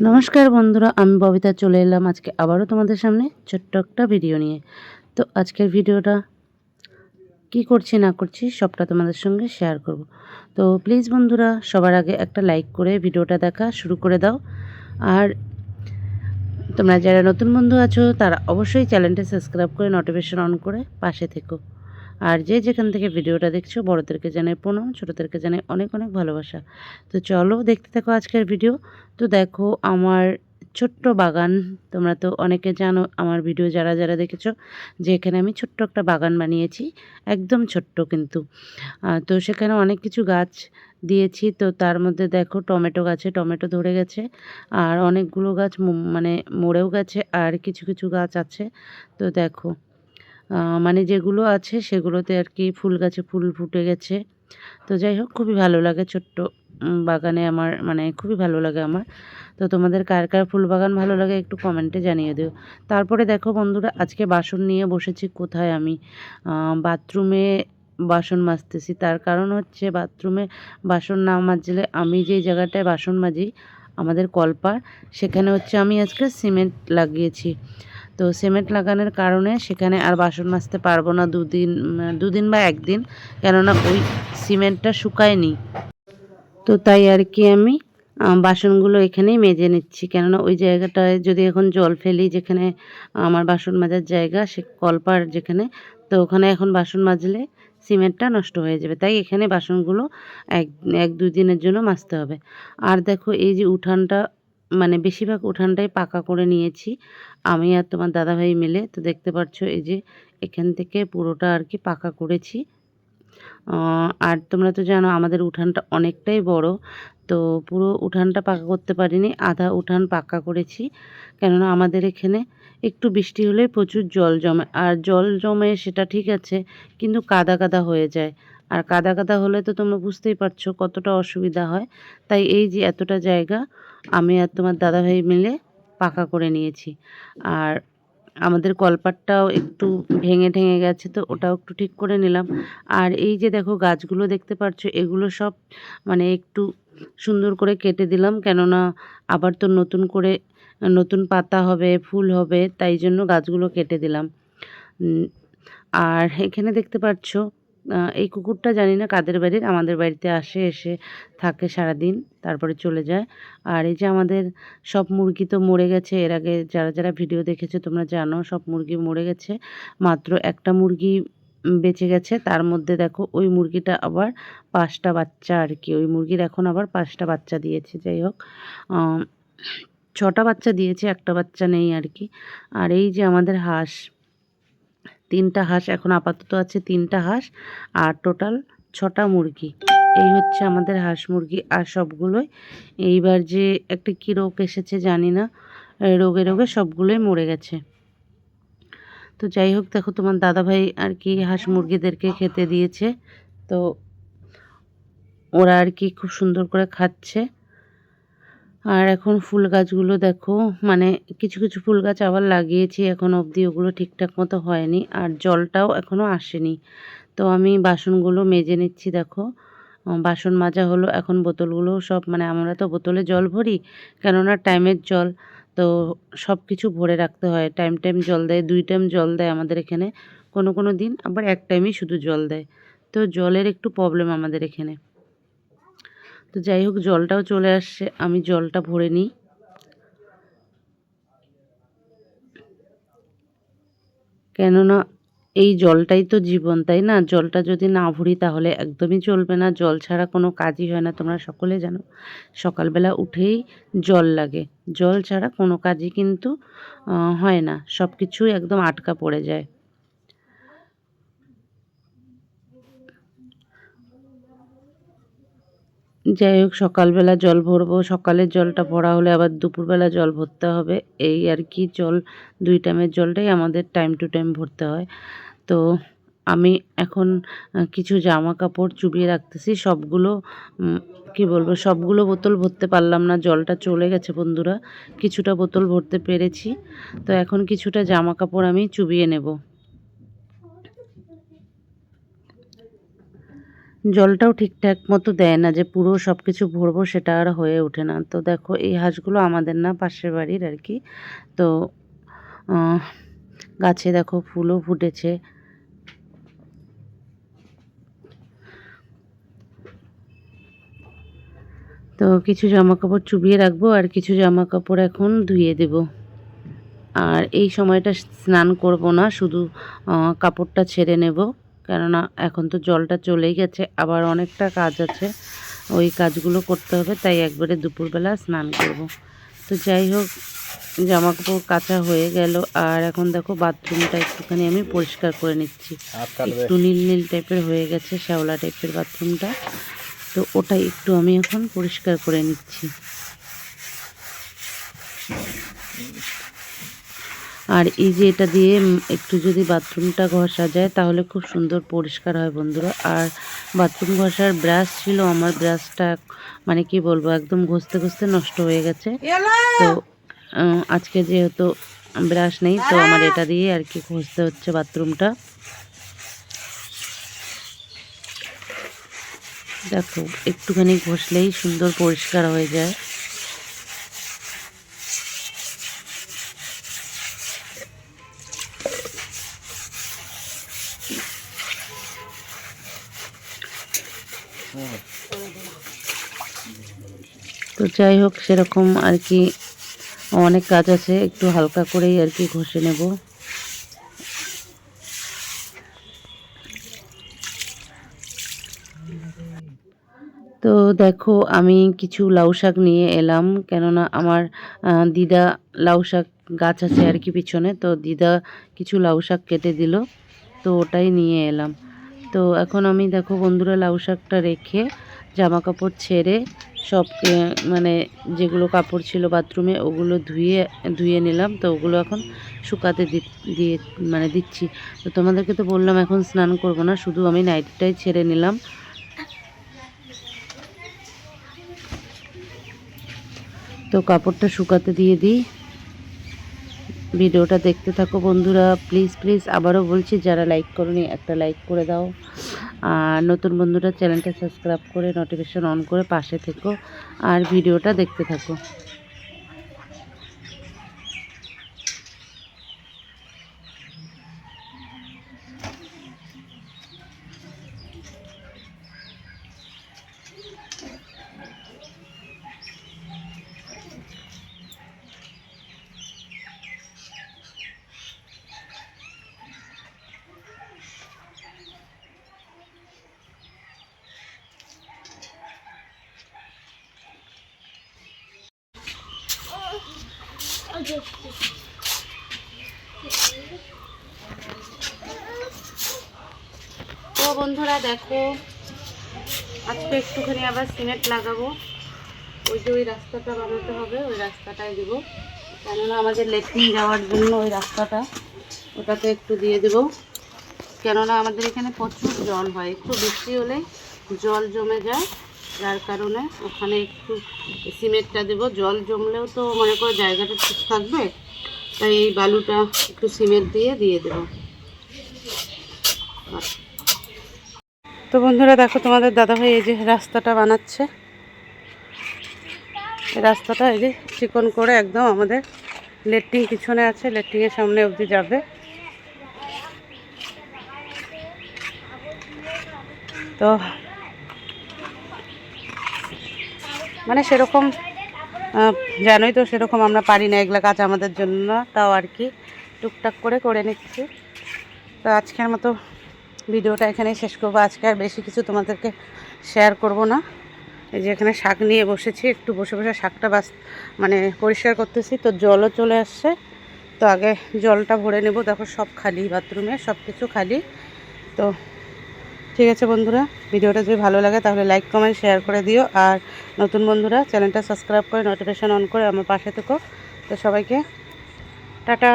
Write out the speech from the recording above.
নমস্কার বন্ধুরা, আমি ববিতা চলে এলাম আজকে আবারও তোমাদের সামনে ছোট্ট একটা ভিডিও নিয়ে। তো আজকের ভিডিওটা কি করছি, না করছি, সবটা তোমাদের সঙ্গে শেয়ার করব। তো প্লিজ বন্ধুরা, সবার আগে একটা লাইক করে ভিডিওটা দেখা শুরু করে দাও। আর তোমরা যারা নতুন বন্ধু আছো, তারা অবশ্যই চ্যানেলটা সাবস্ক্রাইব করে নোটিফিকেশন অন করে পাশে থেকো। আর যে যেখান থেকে ভিডিওটা দেখছ, বড়োদেরকে জানাই প্রণাম, ছোটোদেরকে জানাই অনেক অনেক ভালোবাসা। তো চলো দেখতে থাকো আজকের ভিডিও। তো দেখো, আমার ছোট্ট বাগান, তোমরা তো অনেকে জানো আমার ভিডিও যারা যারা দেখেছ, যে এখানে আমি ছোট্ট একটা বাগান বানিয়েছি, একদম ছোট্ট কিন্তু। তো সেখানে অনেক কিছু গাছ দিয়েছি, তো তার মধ্যে দেখো টমেটো গাছে, টমেটো ধরে গেছে, আর অনেকগুলো গাছ মানে মরেও গেছে, আর কিছু কিছু গাছ আছে। তো দেখো মানে যেগুলো আছে সেগুলোতে আর কি ফুল গাছে ফুল ফুটে গেছে। তো যাই হোক, খুবই ভালো লাগে ছোট্ট বাগানে আমার মানে খুবই ভালো লাগে আমার। তো তোমাদের কার কার ফুল বাগান ভালো লাগে একটু কমেন্টে জানিয়ে দিও। তারপরে দেখো বন্ধুরা, আজকে বাসন নিয়ে বসেছি কোথায় আমি? বাথরুমে বাসন মাজতেছি। তার কারণ হচ্ছে বাথরুমে বাসন না মাজলে আমি যেই জায়গাটায় বাসন মাজি, আমাদের কলপার সেখানে হচ্ছে আমি আজকে সিমেন্ট লাগিয়েছি। তো সিমেন্ট লাগানোর কারণে সেখানে আর বাসন মাজতে পারব না দুদিন দুদিন বা একদিন, কেননা ওই সিমেন্টটা শুকায়নি। তো তাই আর কি আমি বাসনগুলো এখানেই মেজে নিচ্ছি, কেননা ওই জায়গাটায় যদি এখন জল ফেলি, যেখানে আমার বাসন মাজার জায়গা, সে কলপার যেখানে, তো ওখানে এখন বাসন মাজলে সিমেন্টটা নষ্ট হয়ে যাবে। তাই এখানে বাসনগুলো এক এক দুই দিনের জন্য মাজতে হবে। আর দেখো, এই যে উঠানটা মানে বেশিরভাগ উঠানটাই পাকা করে নিয়েছি। আমি আর তোমার দাদাভাই মিলে, তো দেখতে পাচ্ছ এই যে এখান থেকে পুরোটা আর কি পাকা করেছি। আর তোমরা তো জানো আমাদের উঠানটা অনেকটাই বড়, তো পুরো উঠানটা পাকা করতে পারিনি, আধা উঠান পাকা করেছি। কেননা আমাদের এখানে একটু বৃষ্টি হলে প্রচুর জল জমে, আর জল জমে সেটা ঠিক আছে, কিন্তু কাদা কাদা হয়ে যায়। আর কাদা কাদা হলে তো তোমরা বুঝতেই পারছ কতটা অসুবিধা হয়। তাই এই যে এতটা জায়গা আমি আর তোমার দাদাভাই মিলে পাকা করে নিয়েছি। আর আমাদের কলপাটটাও একটু ভেঙে ঠেঙে গেছে তো ওটাও একটু ঠিক করে নিলাম। আর এই যে দেখো গাছগুলো দেখতে পাচ্ছ এগুলো সব মানে একটু সুন্দর করে কেটে দিলাম। কেননা আবার তো নতুন করে, নতুন পাতা হবে, ফুল হবে, তাই জন্য গাছগুলো কেটে দিলাম। আর এখানে দেখতে পাচ্ছ এই কুকুরটা জানি না কাদের বাড়ির আমাদের বাড়িতে আসে, এসে থাকে সারাদিন, তারপরে চলে যায়। আর এই যে আমাদের সব মুরগি তো মরে গেছে, এর আগে যারা যারা ভিডিও দেখেছে তোমরা জানো, সব মুরগি মরে গেছে। মাত্র একটা মুরগি বেঁচে গেছে, তার মধ্যে দেখো ওই মুরগিটা আবার পাঁচটা বাচ্চা আর কি, ওই মুরগির এখন আবার পাঁচটা বাচ্চা দিয়েছে, যাই হোক। ছটা বাচ্চা দিয়েছে, একটা বাচ্চা নেই আর কি। আর এই যে আমাদের হাঁস তিনটা হাঁস, এখন আপাতত আছে তিনটা হাঁস আর টোটাল ছটা মুরগি। এই হচ্ছে আমাদের হাঁস মুরগি আর সবগুলোই। এইবার যে একটা কী রোগ এসেছে জানি না রোগে রোগে সবগুলোই মরে গেছে। তো যাই হোক, দেখো তোমার দাদাভাই আর কি হাঁস মুরগিদেরকে খেতে দিয়েছে। তো ওরা আর কি খুব সুন্দর করে খাচ্ছে। আর এখন ফুল গাছগুলো দেখো মানে কিছু কিছু ফুল গাছ আবার লাগিয়েছি, এখন অবধি ওগুলো ঠিকঠাক মতো হয়নি, আর জলটাও এখনও আসেনি। তো আমি বাসনগুলো মেজে নিচ্ছি, দেখো। বাসন মাজা হলো, এখন বোতলগুলো সব মানে আমরা তো বোতলে জল ভরি, কেননা টাইমের জল, তো সব কিছু ভরে রাখতে হয়। টাইম টাইম জল দেয়, দুই টাইম জল দেয় আমাদের এখানে, কোনো কোনো দিন আবার এক টাইমই শুধু জল দেয়। তো জলের একটু প্রবলেম আমাদের এখানে। তো যাই হোক, জলটাও চলে আসছে। আমি জলটা ভরে নিই। কেননা এই জলটাই তো জীবন, তাই না? জলটা যদি না ভরি তাহলে একদমই চলবে না। জল ছাড়া কোনো কাজই হয় না, তোমরা সকলে জানো। সকালবেলা উঠেই জল লাগে। জল ছাড়া কোনো কাজই কিন্তু হয় না। সব কিছুই একদম আটকা পড়ে যায়। যাই হোক, সকালবেলা জল ভরবো। সকালের জলটা ভরা হলে আবার দুপুরবেলা জল ভরতে হবে। এই আর কি জল, দুই টাইমের জলটাই আমাদের টাইম টু টাইম ভরতে হয়। তো আমি এখন কিছু জামা কাপড় চুবিয়ে রাখতেছি। সবগুলো কি বলব, সবগুলো বোতল ভরতে পারলাম না। জলটা চলে গেছে বন্ধুরা। কিছুটা বোতল ভরতে পেরেছি। তো এখন কিছুটা জামা কাপড় আমি চুবিয়ে নেব। জলটাও ঠিকঠাক মতো দেয় না যে পুরো সব কিছু ভরবো সেটা আর হয়ে ওঠে না। তো দেখো, এই হাঁসগুলো আমাদের না পাশের বাড়ির আর কি। তো গাছে দেখো ফুলও ফুটেছে। তো কিছু জামা কাপড় চুবিয়ে রাখব আর কিছু জামা কাপড় এখন ধুয়ে দেব। আর এই সময়টা স্নান করব না, শুধু কাপড়টা ছেড়ে নেব। কেননা এখন তো জলটা চলেই গেছে আবার অনেকটা কাজ আছে। ওই কাজগুলো করতে হবে তাই একবারে দুপুরবেলা স্নান করব। তো যাই হোক জামা কাপড় কাচা হয়ে গেল আর এখন দেখো বাথরুমটা একটুখানি আমি পরিষ্কার করে নিচ্ছি। একটু নীল নীল টাইপের হয়ে গেছে শ্যাওলা টাইপের বাথরুমটা। তো ওটা একটু আমি এখন পরিষ্কার করে নিচ্ছি। আর এই যে এটা দিয়ে একটু যদি বাথরুমটা ঘষা যায় তাহলে খুব সুন্দর পরিষ্কার হয় বন্ধুরা। আর বাথরুম ঘষার ব্রাশ ছিল আমার ব্রাশটা মানে কি বলব একদম ঘষতে ঘষতে নষ্ট হয়ে গেছে। তো আজকে যেহেতু ব্রাশ নেই তো আমার এটা দিয়ে আর কি ঘষতে হচ্ছে বাথরুমটা। দেখো একটুখানি ঘষলেই সুন্দর পরিষ্কার হয়ে যায়। তো যাই হোক, সেরকম আর কি অনেক কাজ আছে। একটু হালকা করেই আর কি ঘষে নেব। তো দেখো, আমি কিছু লাউ শাক নিয়ে এলাম। কেননা আমার দিদা লাউ শাক গাছ আছে আর কি পিছনে। তো দিদা কিছু লাউ শাক কেটে দিল। তো ওটাই নিয়ে এলাম। তো এখন আমি দেখো বন্ধুরা লাউ শাকটা রেখে জামা কাপড় ছেড়ে সব মানে যেগুলো কাপড় ছিল বাথরুমে ওগুলো ধুয়ে ধুয়ে নিলাম। তো ওগুলো এখন শুকাতে দিয়ে মানে দিচ্ছি। তো তোমাদেরকে তো বললাম এখন স্নান করব না, শুধু আমি নাইটটাই ছেড়ে নিলাম। তো কাপড়টা শুকাতে দিয়ে দিই। ভিডিওটা দেখতে থাকো বন্ধুরা। প্লিজ প্লিজ আবারও বলছি, যারা লাইক করনি, একটা লাইক করে দাও। আর নতুন বন্ধুরা, চ্যানেলটা সাবস্ক্রাইব করে নোটিফিকেশন অন করে পাশে থেকো। আর ভিডিওটা দেখতে থাকো। তো বন্ধুরা দেখো, আজকে একটুখানি আবার সিমেন্ট লাগাবো। ওই যে ওই রাস্তাটা বানাতে হবে, ওই রাস্তাটাই দেবো। কেননা আমাদের লেট্রিন যাওয়ার জন্য ওই রাস্তাটা ওটাতে একটু দিয়ে দেবো। কেননা আমাদের এখানে প্রচুর জল হয়, একটু বৃষ্টি হলে জল জমে যায়। যার কারণে ওখানে একটু সিমেন্টটা দেবো। জল জমলেও তো মনে করো জায়গাটা ঠিক থাকবে, তাই এই বালুটা একটু সিমেন্ট দিয়ে দিয়ে দেবো। তো বন্ধুরা দেখো তোমাদের দাদাভাই এই যে রাস্তাটা বানাচ্ছে। রাস্তাটা এই যে চিকন করে একদম আমাদের লেট্রিন পিছনে আছে, লেট্রিনের সামনে অবধি যাবে। তো মানে সেরকম জানোই তো সেরকম আমরা পারি না এগুলো কাজ আমাদের জন্য তাও আর কি। টুকটাক করে করে নিচ্ছি। তো আজকের মতো ভিডিওটা এখানেই শেষ করব। আজকে আর বেশি কিছু তোমাদেরকে শেয়ার করব না। এই যে এখানে শাক নিয়ে বসেছি, একটু বসে বসে শাকটা বাস মানে পরিষ্কার করতেছি। তো জলও চলে আসছে। তো আগে জলটা ভরে নেব। দেখো সব খালি, বাথরুমে সব কিছু খালি। তো ঠিক আছে বন্ধুরা, ভিডিওটা যদি ভালো লাগে তাহলে লাইক কমেন্ট শেয়ার করে দিও। আর নতুন বন্ধুরা, চ্যানেলটা সাবস্ক্রাইব করে নোটিফিকেশান অন করে আমার পাশে থেকো। তো সবাইকে, টাটা।